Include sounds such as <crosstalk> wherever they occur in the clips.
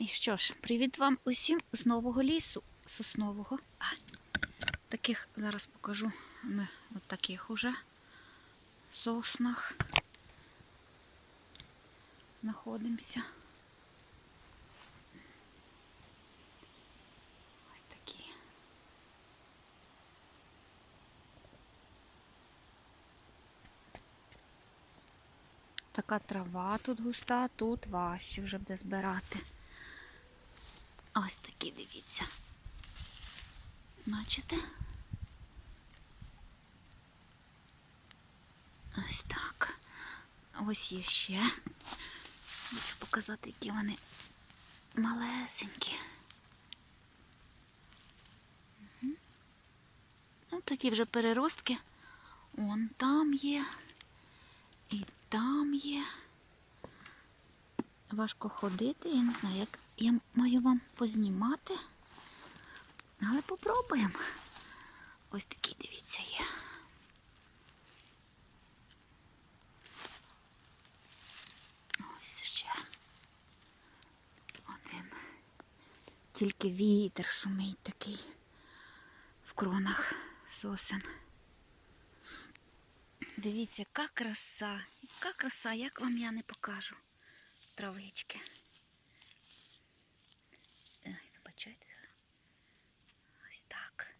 І що ж, привіт вам усім з нового лісу соснового. А, таких зараз покажу. Ми от таких уже соснах знаходимося. Ось такі. Така трава тут густа, тут важче вже буде збирати. Ось такі, дивіться. Бачите? Ось так. Ось є ще. Хочу показати, які вони малесенькі. Мгм. Ну, такі вже переростки. Вон там є. І там є. Важко ходити, я не знаю, як я маю вам познімати. Але попробуємо. Ось такі, дивіться, є. Ось ще. Один. Тільки вітер шумить такий в кронах сосен. Дивіться, яка краса, яка краса, як вам я не покажу травички. Ой, вибачайте. Ось так.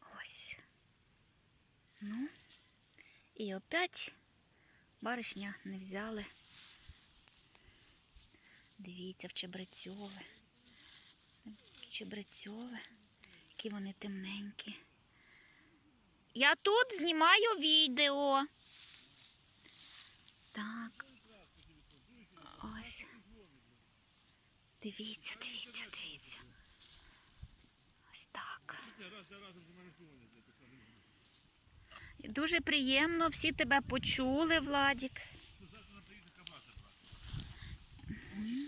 Ось. Ну. І опять баришня не взяли. Дивіться, в чебрецьове. Чебрецьове. Які вони темненькі. Я тут знімаю відео. Так. Ось. Дивіться, дивіться, дивіться. Ось так. Дуже приємно, всі тебе почули, Владік.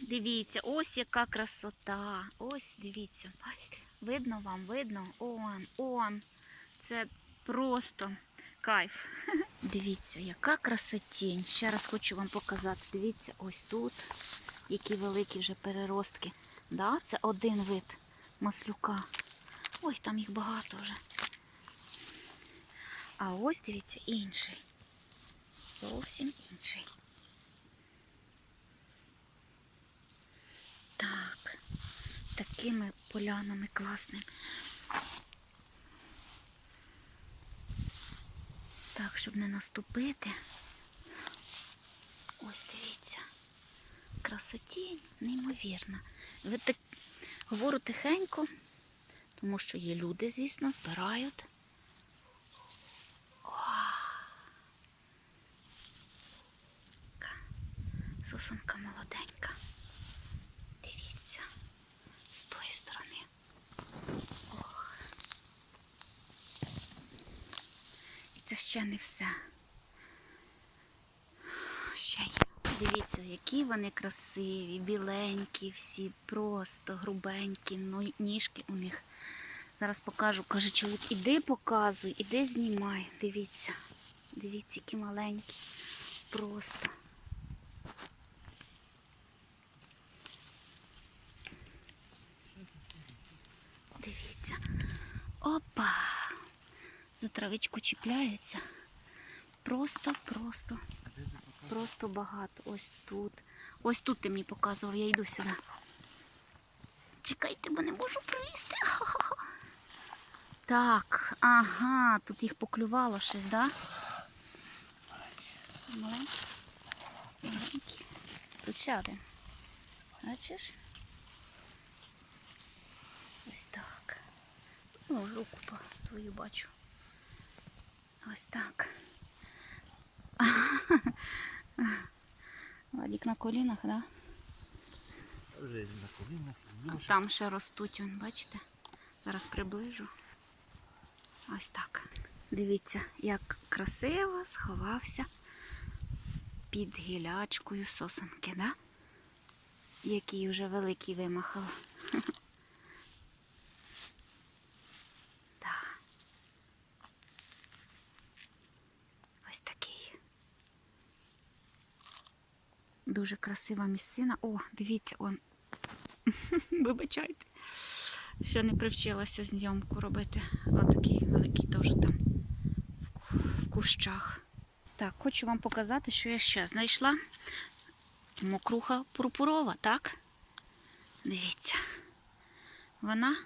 Дивіться, ось яка красота. Ось дивіться. Видно вам, видно? Он, он. Це просто кайф. Дивіться, яка красотінь. Ще раз хочу вам показати. Дивіться, ось тут, які великі вже переростки. Да? Це один вид маслюка. Ой, там їх багато вже. А ось дивіться інший. Зовсім інший. Так, такими полянами класними. Так, щоб не наступити. Ось дивіться. Красотінь, неймовірна. Ви так говорю тихенько, тому що є люди, звісно, збирають. О! Сосунка молоденька. Дивіться, з тої сторони. Ох. І це ще не все. Ще є. Дивіться, які вони красиві, біленькі, всі, просто грубенькі, ну, ніжки у них. Зараз покажу. Каже, чоловік, іди показуй, іди знімай. Дивіться. Дивіться, які маленькі. Просто. Дивіться. Опа! За травичку чіпляються. Просто, просто, багато. Ось тут. Ось тут ти мені показував, я йду сюди. Чекайте, бо не можу пролізти. Ха-ха-ха. <laughs> Так, ага, тут їх поклювало щось, да? Маленькі. Маленькі. Тут ще один. Бачиш? Ось так. Ну, руку твою бачу. Ось так. <laughs> Владик на колінах, да? Вже на колінах. А там ще ростуть, вон, бачите? Зараз приближу. Ось так. Дивіться, як красиво сховався під гілячкою сосенки, да? Який вже великий вимахав. Да. Ось такий. Дуже красива місцина. О, дивіться, он <laughs> Вибачайте. Ще не привчилася зйомку робити. Отакий великий теж там в кущах. Так, хочу вам показати, що я ще знайшла. Мокруха пурпурова, так? Дивіться. Вона,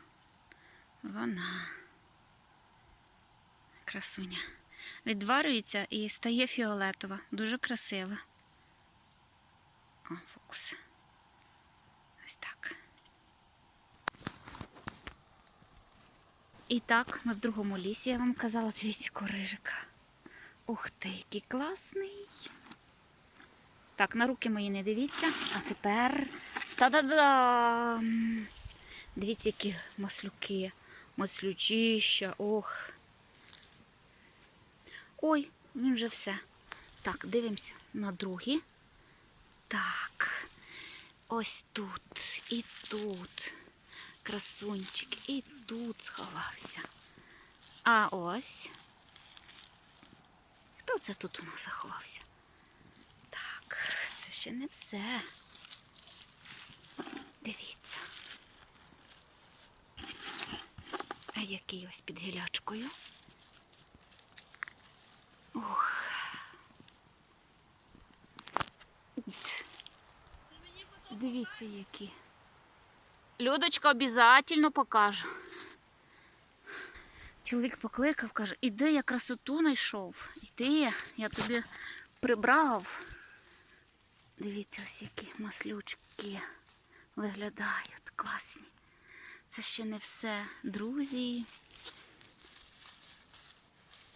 вона. Красуня. Відварюється і стає фіолетова. Дуже красива. Фокус. Ось так. І так, ми в другому лісі, я вам казала, дивіться, корижика. Ух ти, який класний. Так, на руки мої не дивіться. А тепер. Та-да-дам! Дивіться, які маслюки, маслючища, ох. Ой, він вже все. Так, дивимося на другі. Так. Ось тут і тут. Красунчик, і тут сховався. А ось. Хто це тут у нас заховався? Так, це ще не все. Дивіться. А який ось під гілячкою. Ух. Т. Дивіться, які. Людочка обов'язково покажу. Чоловік покликав, каже, іди, я красоту знайшов. Іди, я тобі прибрав. Дивіться, ось які маслючки виглядають класні. Це ще не все, друзі.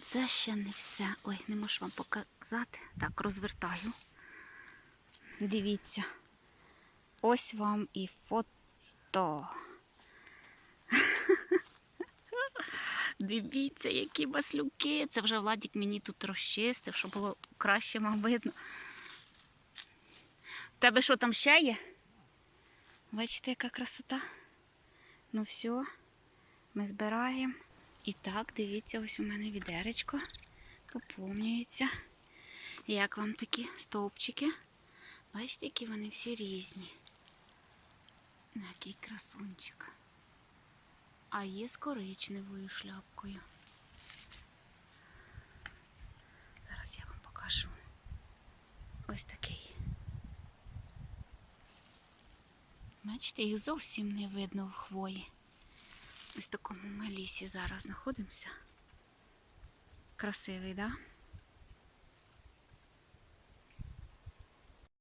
Це ще не все. Ой, не можу вам показати. Так, розвертаю. Дивіться. Ось вам і фото. <laughs> Дивіться, які маслюки. Це вже Владік мені тут розчистив, щоб було краще вам видно. В тебе що там ще є? Бачите, яка красота? Ну все, ми збираємо. І так, дивіться, ось у мене відеречко поповнюється. Як вам такі стовпчики? Бачите, які вони всі різні. Який красунчик. А є з коричневою шляпкою. Зараз я вам покажу. Ось такий. Бачите, їх зовсім не видно в хвої. Ось в такому ми лісі зараз знаходимося. Красивий, так? Да?